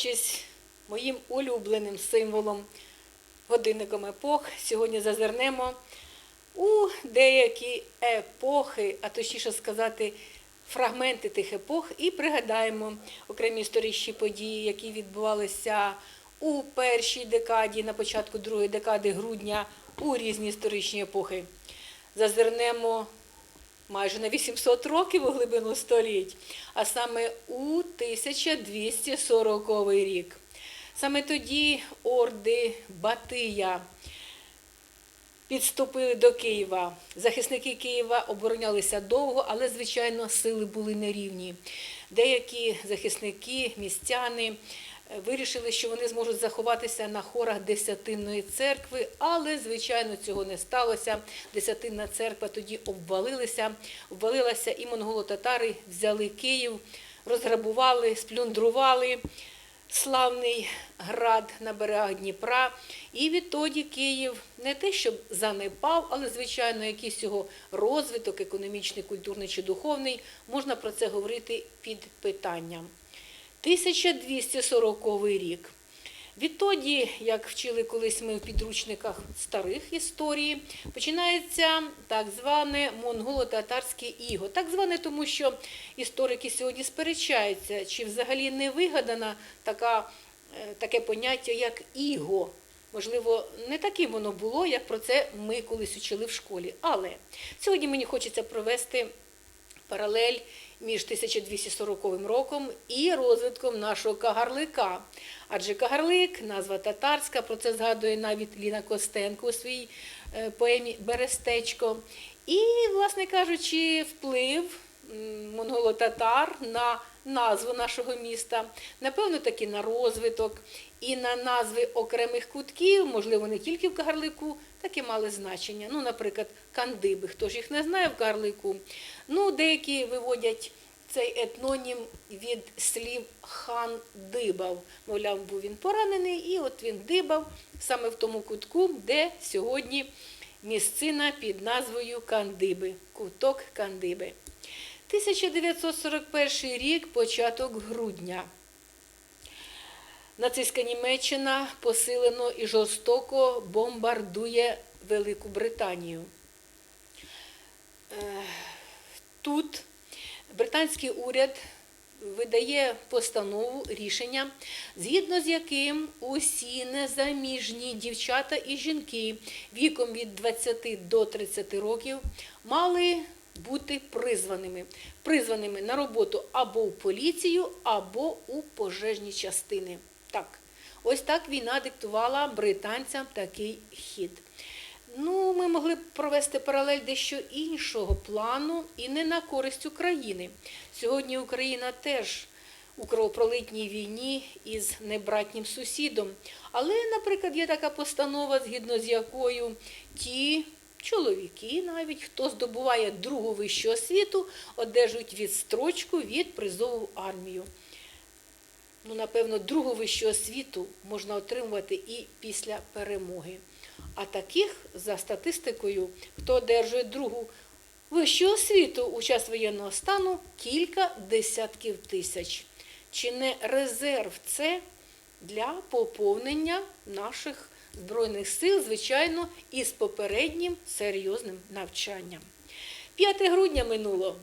користуючись моїм улюбленим символом годинником епох, сьогодні зазирнемо у деякі епохи, а точніше сказати, фрагменти тих епох, і пригадаємо окремі історичні події, які відбувалися у першій декаді, на початку другої декади грудня у різні історичні епохи. Зазирнемо майже на 800 років у глибину століть, а саме у 1240 рік. Саме тоді орди Батия підступили до Києва. Захисники Києва оборонялися довго, але, звичайно, сили були нерівні. Деякі захисники, містяни вирішили, що вони зможуть заховатися на хорах Десятинної церкви, але, звичайно, цього не сталося. Десятинна церква тоді обвалилася, обвалилася, і монголо-татари взяли Київ, розграбували, сплюндрували славний град на берегах Дніпра. І відтоді Київ не те, щоб занепав, але, звичайно, якийсь його розвиток, економічний, культурний чи духовний, можна про це говорити під питанням. 1240 рік. Відтоді, як вчили колись ми в підручниках старих історії, починається так зване монголо-татарське іго. Так зване, тому що історики сьогодні сперечаються, чи взагалі не вигадана така, е, таке поняття, як іго. Можливо, не таким воно було, як про це ми колись учили в школі. Але сьогодні мені хочеться провести паралель між 1240 роком і розвитком нашого кагарлика. Адже кагарлик, назва татарська, про це згадує навіть Ліна Костенко у своїй е, поемі Берестечко. І, власне кажучи, вплив монголо-татар на назву нашого міста, напевно, таки на розвиток і на назви окремих кутків, можливо, не тільки в Кагарлику, таки мали значення. Ну, наприклад, кандиби. Хто ж їх не знає в Кагарлику? Ну, деякі виводять цей етнонім від слів хан дибав. Мовляв, був він поранений, і от він дибав саме в тому кутку, де сьогодні місцина під назвою Кандиби, куток Кандиби. 1941 рік, початок грудня. Нацистська Німеччина посилено і жорстоко бомбардує Велику Британію. Е, Тут британський уряд видає постанову рішення, згідно з яким усі незаміжні дівчата і жінки віком від 20 до 30 років мали бути призваними, призваними на роботу або в поліцію, або у пожежні частини. Так, ось так війна диктувала британцям такий хід. Ну, ми могли б провести паралель дещо іншого плану і не на користь України. Сьогодні Україна теж у кровопролитній війні із небратнім сусідом. Але, наприклад, є така постанова, згідно з якою ті чоловіки, навіть хто здобуває другу вищу освіту, одержують відстрочку від призову армію. Ну, напевно, другу вищу освіту можна отримувати і після перемоги. А таких, за статистикою, хто одержує другу вищу освіту у час воєнного стану, кілька десятків тисяч. Чи не резерв це для поповнення наших Збройних сил, звичайно, із попереднім серйозним навчанням? 5 грудня минуло.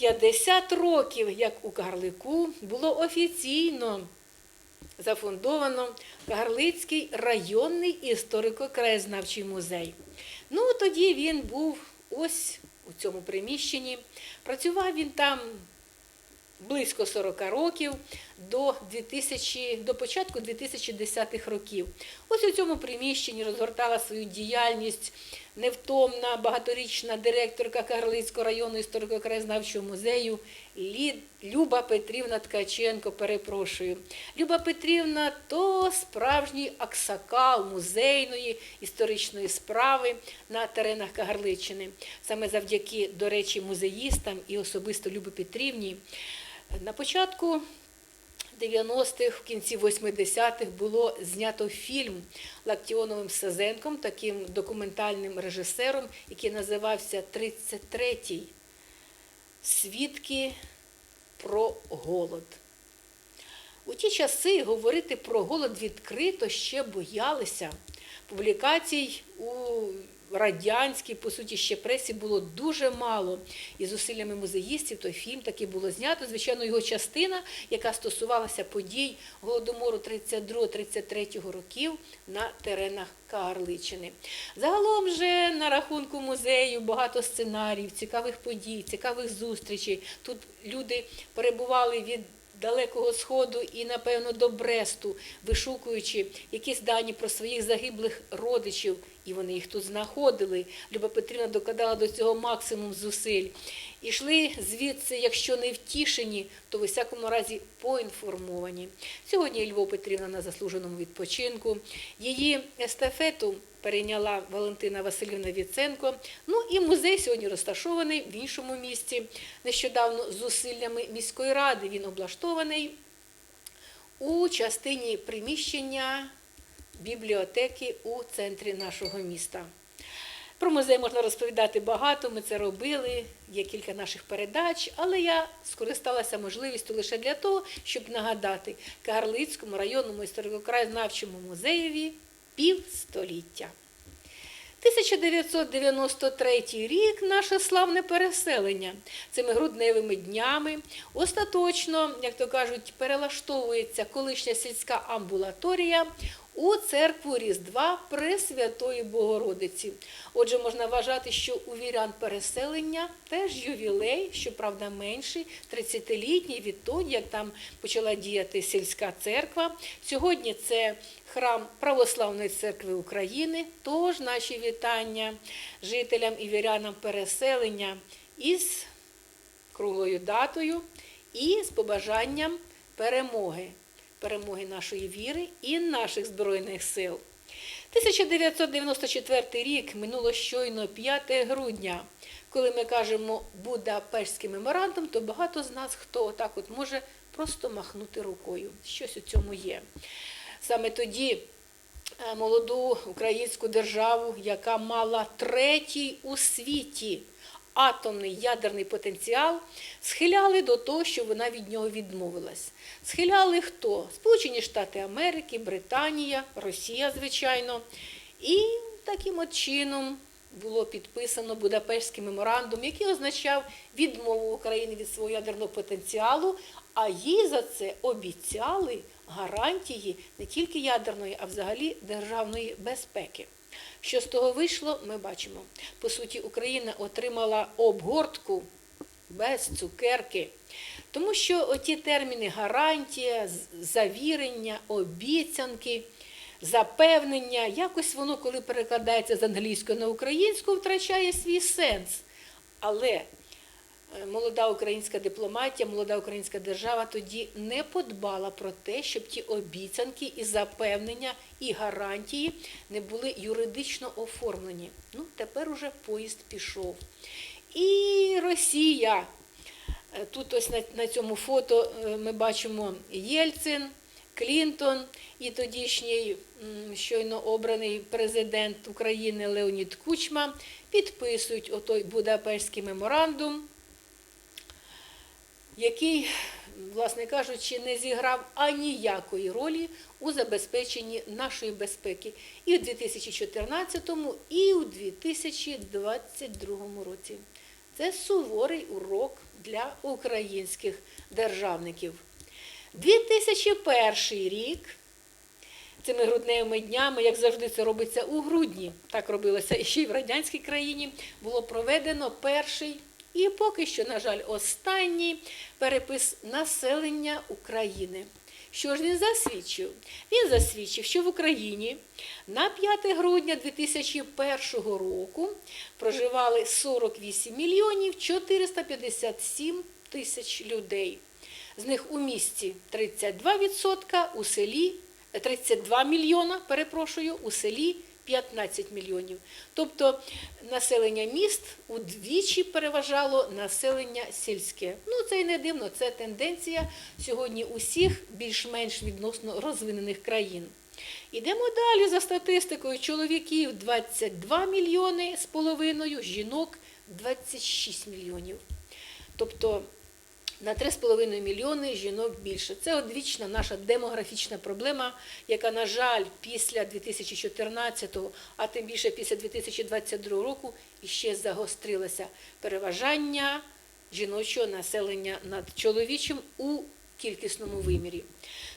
50 років, як у Карлику, було офіційно зафундовано Карлицький районний історико-краєзнавчий музей. Ну, тоді він був ось у цьому приміщенні. Працював він там близько 40 років до 2000, до початку 2010-х років. Ось у цьому приміщенні розгортала свою діяльність невтомна багаторічна директорка Кагарлицького районного історико-краєзнавчого музею Люба Петрівна Ткаченко. Перепрошую. Люба Петрівна то справжній аксакал музейної історичної справи на теренах Кагарличини. Саме завдяки, до речі, музеїстам і особисто Любі Петрівні. На початку 90-х, в кінці 80-х було знято фільм Лактіоновим Сазенком, таким документальним режисером, який називався «33-й. Свідки про голод. У ті часи говорити про голод відкрито ще боялися. Публікацій у радянській, по суті, ще пресі було дуже мало. І зусиллями музеїстів той фільм таки було знято. Звичайно, його частина, яка стосувалася подій Голодомору 32-33 років на теренах Кагарличини. Загалом же на рахунку музею багато сценаріїв, цікавих подій, цікавих зустрічей. Тут люди перебували від Далекого Сходу і, напевно, до Бресту, вишукуючи якісь дані про своїх загиблих родичів, і вони їх тут знаходили. Люба Петрівна докладала до цього максимум зусиль. Ішли звідси, якщо не втішені, то в усякому разі поінформовані. Сьогодні Львов Петрівна на заслуженому відпочинку. Її естафету перейняла Валентина Васильівна Віценко. Ну і музей сьогодні розташований в іншому місці. Нещодавно з зусиллями міської ради він облаштований у частині приміщення бібліотеки у центрі нашого міста. Про музей можна розповідати багато, ми це робили, є кілька наших передач, але я скористалася можливістю лише для того, щоб нагадати Кагарлицькому районному історико-краєзнавчому музеєві півстоліття. 1993 рік наше славне переселення цими грудневими днями остаточно, як то кажуть, перелаштовується колишня сільська амбулаторія у церкву Різдва Пресвятої Богородиці. Отже, можна вважати, що у вірян переселення теж ювілей, щоправда, менший, 30-літній відтоді, як там почала діяти сільська церква. Сьогодні це храм Православної церкви України. Тож наші вітання жителям і вірянам переселення із круглою датою і з побажанням перемоги перемоги нашої віри і наших Збройних сил. 1994 рік минуло щойно 5 грудня. Коли ми кажемо Будапештський меморандум, то багато з нас хто отак от може просто махнути рукою. Щось у цьому є. Саме тоді е, молоду українську державу, яка мала третій у світі атомний ядерний потенціал, схиляли до того, щоб вона від нього відмовилась. Схиляли хто? Сполучені Штати Америки, Британія, Росія, звичайно. І таким от чином було підписано Будапештський меморандум, який означав відмову України від свого ядерного потенціалу, а їй за це обіцяли гарантії не тільки ядерної, а взагалі державної безпеки. Що з того вийшло, ми бачимо. По суті, Україна отримала обгортку без цукерки. Тому що оті терміни гарантія, завірення, обіцянки, запевнення, якось воно, коли перекладається з англійської на українську, втрачає свій сенс. Але молода українська дипломатія, молода українська держава тоді не подбала про те, щоб ті обіцянки і запевнення, і гарантії не були юридично оформлені. Ну, тепер уже поїзд пішов. І Росія. Е, тут ось на, на цьому фото е, ми бачимо Єльцин, Клінтон і тодішній щойно обраний президент України Леонід Кучма підписують отой Будапештський меморандум який, власне кажучи, не зіграв аніякої ролі у забезпеченні нашої безпеки і у 2014, і у 2022 році. Це суворий урок для українських державників. 2001 рік. Цими грудневими днями, як завжди, це робиться у грудні, так робилося ще й в радянській країні, було проведено перший і поки що, на жаль, останній перепис населення України. Що ж він засвідчив? Він засвідчив, що в Україні на 5 грудня 2001 року проживали 48 мільйонів 457 тисяч людей. З них у місті 32%, у селі 32 мільйона, перепрошую, у селі 15 мільйонів. Тобто населення міст удвічі переважало населення сільське. Ну це й не дивно, це тенденція сьогодні усіх більш-менш відносно розвинених країн. Ідемо далі за статистикою чоловіків 22 мільйони з половиною, жінок 26 мільйонів. Тобто на 3,5 мільйони жінок більше. Це одвічна наша демографічна проблема, яка, на жаль, після 2014, а тим більше після 2022 року іще загострилася переважання жіночого населення над чоловічим у кількісному вимірі.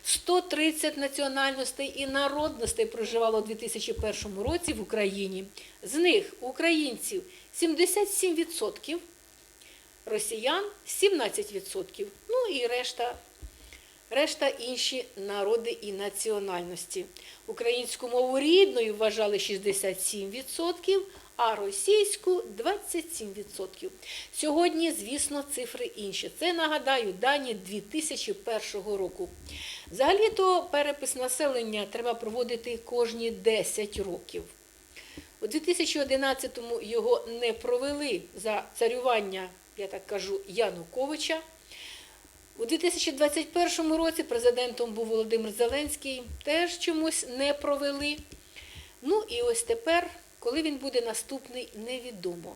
130 національностей і народностей проживало у 2001 році в Україні. З них українців 77%, росіян 17%, ну і решта, решта інші народи і національності. Українську мову рідною вважали 67%, а російську 27%. Сьогодні, звісно, цифри інші. Це нагадаю дані 2001 року. Взагалі-то перепис населення треба проводити кожні 10 років. У 2011-му його не провели за царювання, я так кажу, Януковича. У 2021 році президентом був Володимир Зеленський, теж чомусь не провели. Ну і ось тепер, коли він буде наступний, невідомо.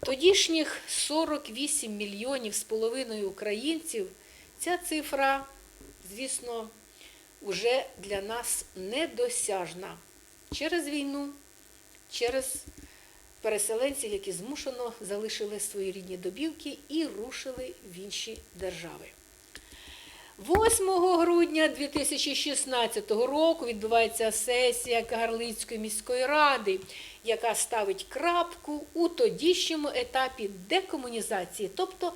Тодішніх 48 мільйонів з половиною українців, ця цифра, звісно, вже для нас недосяжна через війну, через переселенців, які змушено залишили свої рідні добівки і рушили в інші держави. 8 грудня 2016 року відбувається сесія Кагарлицької міської ради, яка ставить крапку у тодішньому етапі декомунізації, тобто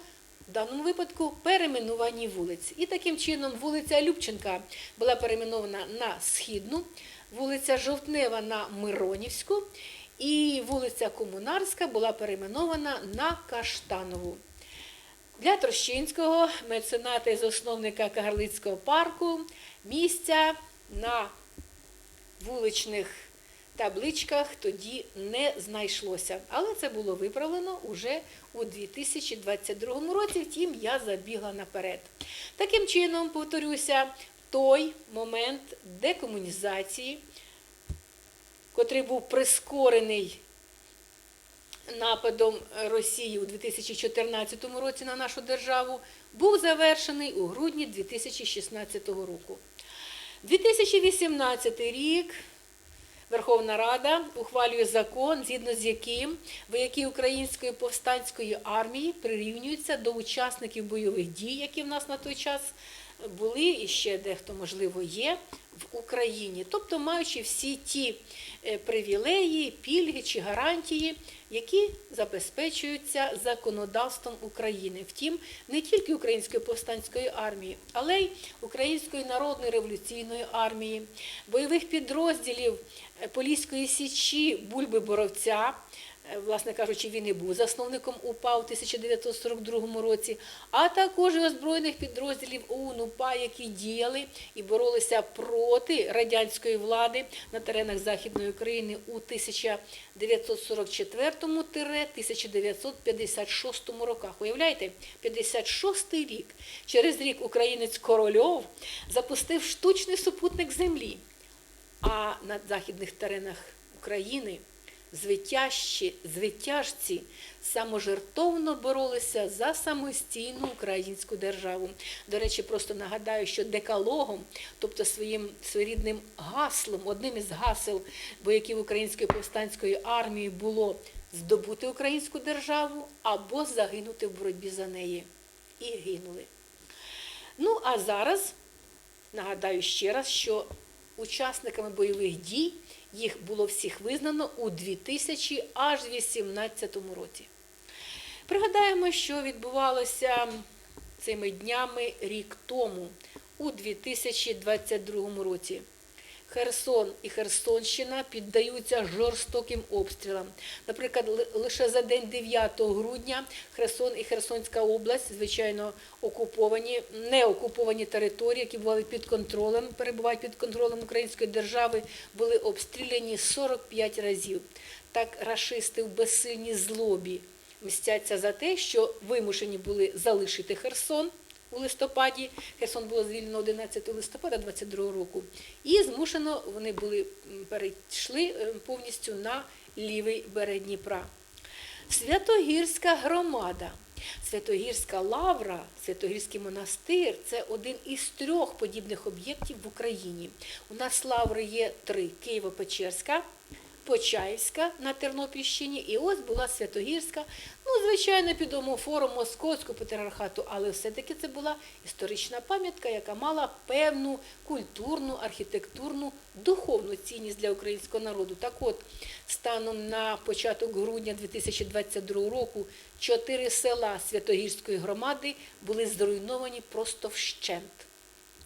в даному випадку перейменуванні вулиць. І таким чином вулиця Любченка була перейменована на східну, вулиця Жовтнева на Миронівську, і вулиця Комунарська була перейменована на Каштанову. Для Трощинського, мецената і засновника Кагарлицького парку, місця на вуличних табличках тоді не знайшлося. Але це було виправлено уже у 2022 році, втім, я забігла наперед. Таким чином, повторюся, той момент декомунізації, котрий був прискорений нападом Росії у 2014 році на нашу державу, був завершений у грудні 2016 року. 2018 рік Верховна Рада ухвалює закон, згідно з яким вояки Української повстанської армії прирівнюються до учасників бойових дій, які в нас на той час були і ще дехто, можливо, є в Україні, тобто маючи всі ті е, привілеї, пільги чи гарантії, які забезпечуються законодавством України. Втім, не тільки Української повстанської армії, але й Української народної революційної армії, бойових підрозділів е, Поліської січі Бульби Боровця. Е, Власне кажучи, він і був засновником УПА у 1942 році, а також озброєних підрозділів ОУН УПА, які діяли і боролися проти радянської влади на теренах Західної України у 1944-1956 роках. Уявляєте, 56 рік. Через рік українець Корольов запустив штучний супутник Землі, а на західних теренах України звитяжці, звитяжці саможертовно боролися за самостійну українську державу. До речі, просто нагадаю, що декалогом, тобто своїм своєрідним гаслом, одним із гасел вояків Української повстанської армії було здобути українську державу або загинути в боротьбі за неї. І гинули. Ну, а зараз нагадаю ще раз, що учасниками бойових дій їх було всіх визнано у 2018 році. Пригадаємо, що відбувалося цими днями рік тому, у 2022 році. Херсон і Херсонщина піддаються жорстоким обстрілам. Наприклад, лише за день 9 грудня Херсон і Херсонська область, звичайно, окуповані, не окуповані території, які були під контролем, перебувають під контролем Української держави, були обстріляні 45 разів. Так рашисти в безсильній злобі мстяться за те, що вимушені були залишити Херсон у листопаді. Херсон було звільнено 11 листопада 22 року. І змушено вони були перейшли е, повністю на лівий берег Дніпра. Святогірська громада Святогірська лавра, Святогірський монастир це один із трьох подібних об'єктів в Україні. У нас лаври є три: Києво-Печерська, Почаївська на Тернопільщині, і ось була Святогірська, ну, звичайно, під омофором Московського патріархату, але все-таки це була історична пам'ятка, яка мала певну культурну, архітектурну, духовну цінність для українського народу. Так от, станом на початок грудня 2022 року чотири села Святогірської громади були зруйновані просто вщент.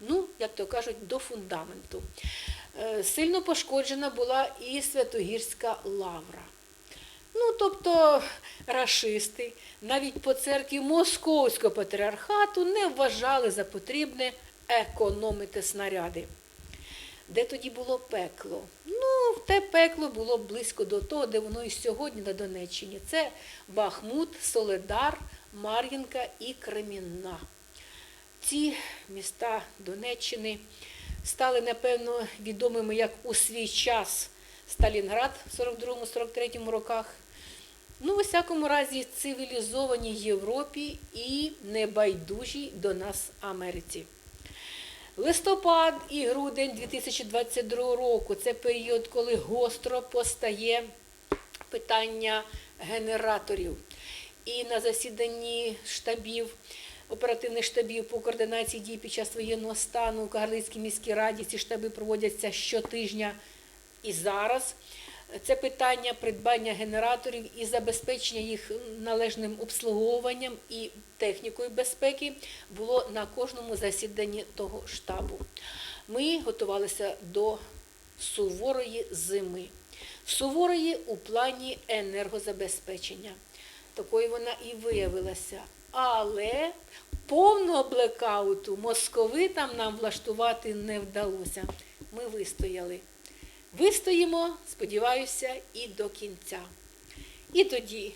Ну, як то кажуть, до фундаменту. Е, Сильно пошкоджена була і Святогірська лавра. Ну, тобто рашисти навіть по церкві Московського патріархату не вважали за потрібне економити снаряди. Де тоді було пекло? Ну, те пекло було близько до того, де воно і сьогодні на Донеччині. Це Бахмут, Соледар, Мар'їнка і Кремінна. Ці міста Донеччини стали, напевно, відомими як у свій час Сталінград в 42-43 роках. Ну, у всякому разі, цивілізованій Європі і небайдужій до нас Америці. Листопад і грудень 2022 року це період, коли гостро постає питання генераторів. І на засіданні штабів, оперативних штабів по координації дій під час воєнного стану у Кагарлицькій міській раді ці штаби проводяться щотижня. І зараз це питання придбання генераторів і забезпечення їх належним обслуговуванням і технікою безпеки було на кожному засіданні того штабу. Ми готувалися до суворої зими, суворої у плані енергозабезпечення. Такою вона і виявилася. Але повного блекауту московитам нам влаштувати не вдалося. Ми вистояли. Вистоїмо, сподіваюся, і до кінця. І тоді,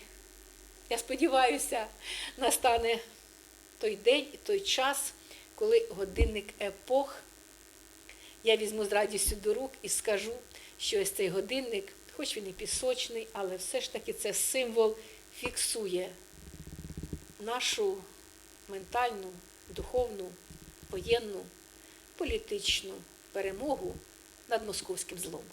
я сподіваюся, настане той день і той час, коли годинник епох я візьму з радістю до рук і скажу, що ось цей годинник, хоч він і пісочний, але все ж таки це символ фіксує нашу ментальну, духовну, воєнну, політичну перемогу над московським злом.